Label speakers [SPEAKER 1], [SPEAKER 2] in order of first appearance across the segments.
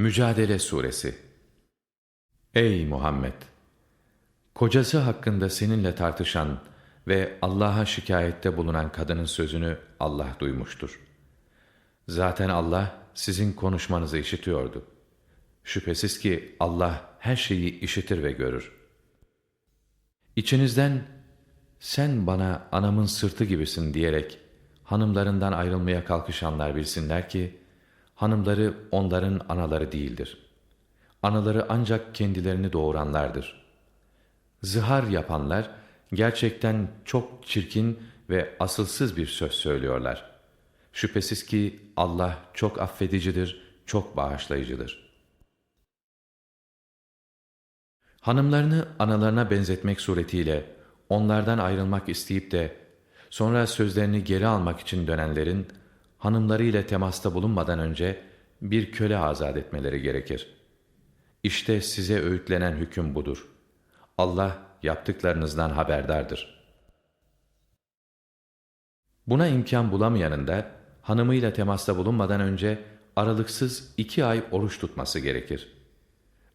[SPEAKER 1] Mücadele Suresi Ey Muhammed! Kocası hakkında seninle tartışan ve Allah'a şikayette bulunan kadının sözünü Allah duymuştur. Zaten Allah sizin konuşmanızı işitiyordu. Şüphesiz ki Allah her şeyi işitir ve görür. İçinizden sen bana anamın sırtı gibisin diyerek hanımlarından ayrılmaya kalkışanlar bilsinler ki, hanımları onların anaları değildir. Anaları ancak kendilerini doğuranlardır. Zihar yapanlar, gerçekten çok çirkin ve asılsız bir söz söylüyorlar. Şüphesiz ki Allah çok affedicidir, çok bağışlayıcıdır. Hanımlarını analarına benzetmek suretiyle onlardan ayrılmak isteyip de sonra sözlerini geri almak için dönenlerin hanımlarıyla temasta bulunmadan önce bir köle azat etmeleri gerekir. İşte size öğütlenen hüküm budur. Allah yaptıklarınızdan haberdardır. Buna imkan bulamayanın da hanımıyla temasta bulunmadan önce aralıksız iki ay oruç tutması gerekir.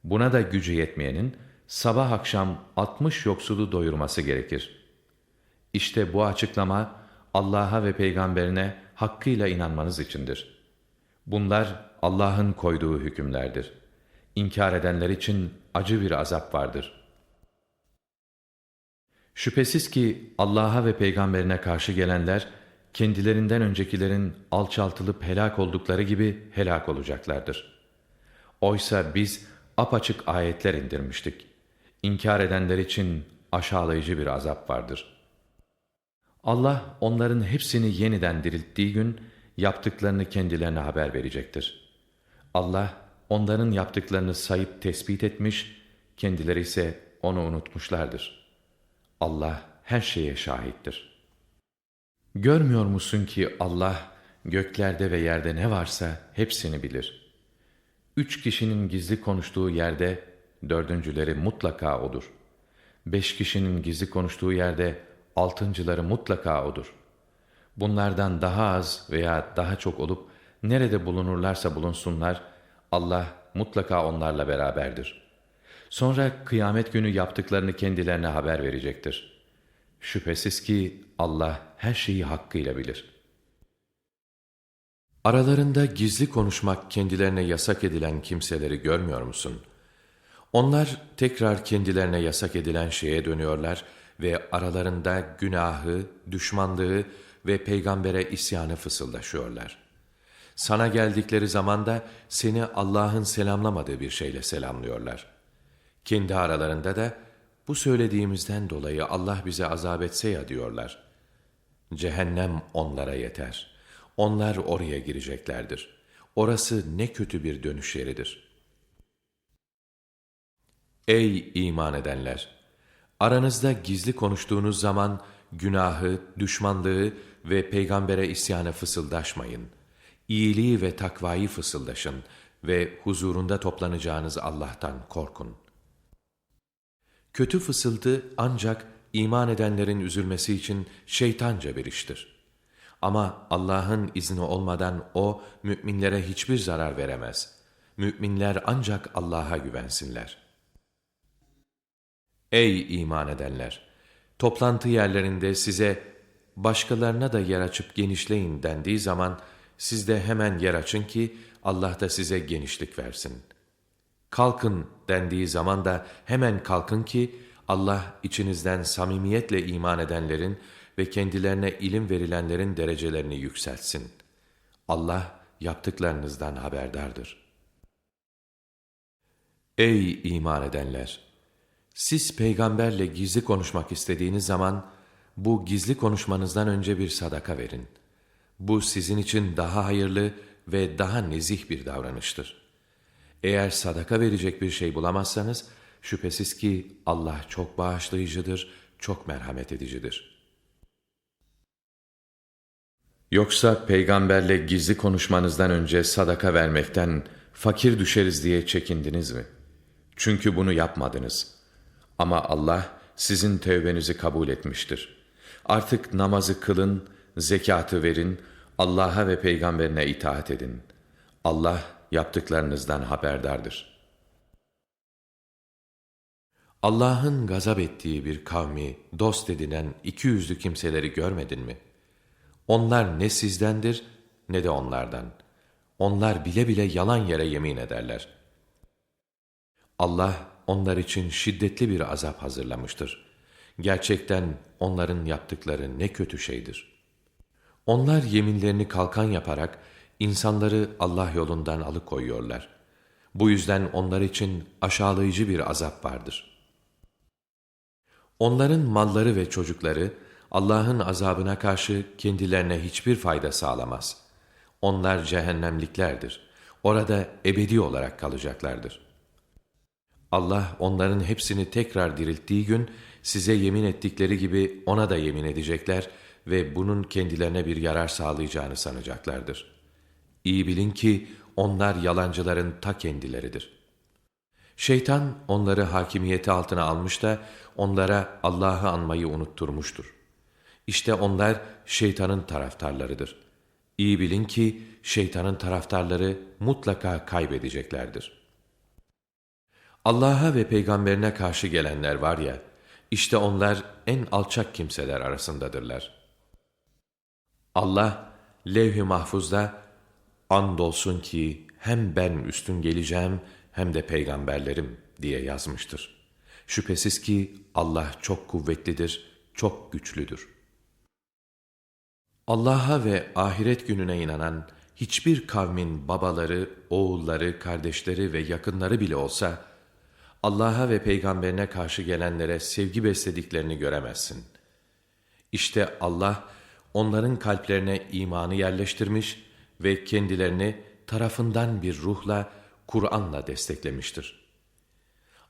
[SPEAKER 1] Buna da gücü yetmeyenin sabah akşam 60 yoksulu doyurması gerekir. İşte bu açıklama Allah'a ve peygamberine hakkıyla inanmanız içindir. Bunlar Allah'ın koyduğu hükümlerdir. İnkar edenler için acı bir azap vardır. Şüphesiz ki Allah'a ve peygamberine karşı gelenler, kendilerinden öncekilerin alçaltılıp helak oldukları gibi helak olacaklardır. Oysa biz apaçık ayetler indirmiştik. İnkar edenler için aşağılayıcı bir azap vardır. Allah onların hepsini yeniden dirilttiği gün yaptıklarını kendilerine haber verecektir. Allah onların yaptıklarını sayıp tespit etmiş, kendileri ise onu unutmuşlardır. Allah her şeye şahittir. Görmüyor musun ki Allah göklerde ve yerde ne varsa hepsini bilir. Üç kişinin gizli konuştuğu yerde dördüncüleri mutlaka odur. Beş kişinin gizli konuştuğu yerde altıncıları mutlaka odur. Bunlardan daha az veya daha çok olup nerede bulunurlarsa bulunsunlar, Allah mutlaka onlarla beraberdir. Sonra kıyamet günü yaptıklarını kendilerine haber verecektir. Şüphesiz ki Allah her şeyi hakkıyla bilir. Aralarında gizli konuşmak kendilerine yasak edilen kimseleri görmüyor musun?'' Onlar tekrar kendilerine yasak edilen şeye dönüyorlar ve aralarında günahı, düşmanlığı ve peygambere isyanı fısıldaşıyorlar. Sana geldikleri zaman da seni Allah'ın selamlamadığı bir şeyle selamlıyorlar. Kendi aralarında da bu söylediğimizden dolayı Allah bize azap etse ya diyorlar. Cehennem onlara yeter. Onlar oraya gireceklerdir. Orası ne kötü bir dönüş yeridir.'' Ey iman edenler! Aranızda gizli konuştuğunuz zaman günahı, düşmanlığı ve peygambere isyanı fısıldaşmayın. İyiliği ve takvayı fısıldaşın ve huzurunda toplanacağınız Allah'tan korkun. Kötü fısıldı ancak iman edenlerin üzülmesi için şeytanca bir iştir. Ama Allah'ın izni olmadan o müminlere hiçbir zarar veremez. Müminler ancak Allah'a güvensinler.'' Ey iman edenler! Toplantı yerlerinde size başkalarına da yer açıp genişleyin dendiği zaman siz de hemen yer açın ki Allah da size genişlik versin. Kalkın dendiği zaman da hemen kalkın ki Allah içinizden samimiyetle iman edenlerin ve kendilerine ilim verilenlerin derecelerini yükseltsin. Allah yaptıklarınızdan haberdardır. Ey iman edenler! Siz peygamberle gizli konuşmak istediğiniz zaman bu gizli konuşmanızdan önce bir sadaka verin. Bu sizin için daha hayırlı ve daha nezih bir davranıştır. Eğer sadaka verecek bir şey bulamazsanız şüphesiz ki Allah çok bağışlayıcıdır, çok merhamet edicidir. Yoksa peygamberle gizli konuşmanızdan önce sadaka vermekten fakir düşeriz diye çekindiniz mi? Çünkü bunu yapmadınız.'' Ama Allah sizin tevbenizi kabul etmiştir. Artık namazı kılın, zekatı verin, Allah'a ve peygamberine itaat edin. Allah yaptıklarınızdan haberdardır. Allah'ın gazap ettiği bir kavmi dost edinen iki yüzlü kimseleri görmedin mi? Onlar ne sizdendir ne de onlardan. Onlar bile bile yalan yere yemin ederler. Allah onlar için şiddetli bir azap hazırlamıştır. Gerçekten onların yaptıkları ne kötü şeydir. Onlar yeminlerini kalkan yaparak insanları Allah yolundan alıkoyuyorlar. Bu yüzden onlar için aşağılayıcı bir azap vardır. Onların malları ve çocukları Allah'ın azabına karşı kendilerine hiçbir fayda sağlamaz. Onlar cehennemliklerdir. Orada ebedi olarak kalacaklardır. Allah onların hepsini tekrar dirilttiği gün size yemin ettikleri gibi ona da yemin edecekler ve bunun kendilerine bir yarar sağlayacağını sanacaklardır. İyi bilin ki onlar yalancıların ta kendileridir. Şeytan onları hakimiyeti altına almış da onlara Allah'ı anmayı unutturmuştur. İşte onlar şeytanın taraftarlarıdır. İyi bilin ki şeytanın taraftarları mutlaka kaybedeceklerdir.'' Allah'a ve peygamberine karşı gelenler var ya, işte onlar en alçak kimseler arasındadırlar. Allah, levh-i mahfuzda, andolsun ki hem ben üstün geleceğim hem de peygamberlerim diye yazmıştır. Şüphesiz ki Allah çok kuvvetlidir, çok güçlüdür. Allah'a ve ahiret gününe inanan hiçbir kavmin babaları, oğulları, kardeşleri ve yakınları bile olsa, Allah'a ve peygamberine karşı gelenlere sevgi beslediklerini göremezsin. İşte Allah onların kalplerine imanı yerleştirmiş ve kendilerini tarafından bir ruhla, Kur'an'la desteklemiştir.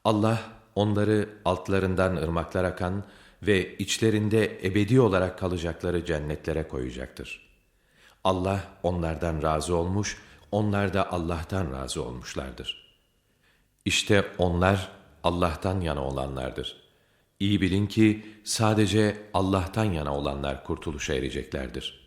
[SPEAKER 1] Allah onları altlarından ırmaklar akan ve içlerinde ebedi olarak kalacakları cennetlere koyacaktır. Allah onlardan razı olmuş, onlar da Allah'tan razı olmuşlardır.'' İşte onlar Allah'tan yana olanlardır. İyi bilin ki sadece Allah'tan yana olanlar kurtuluşa ereceklerdir.''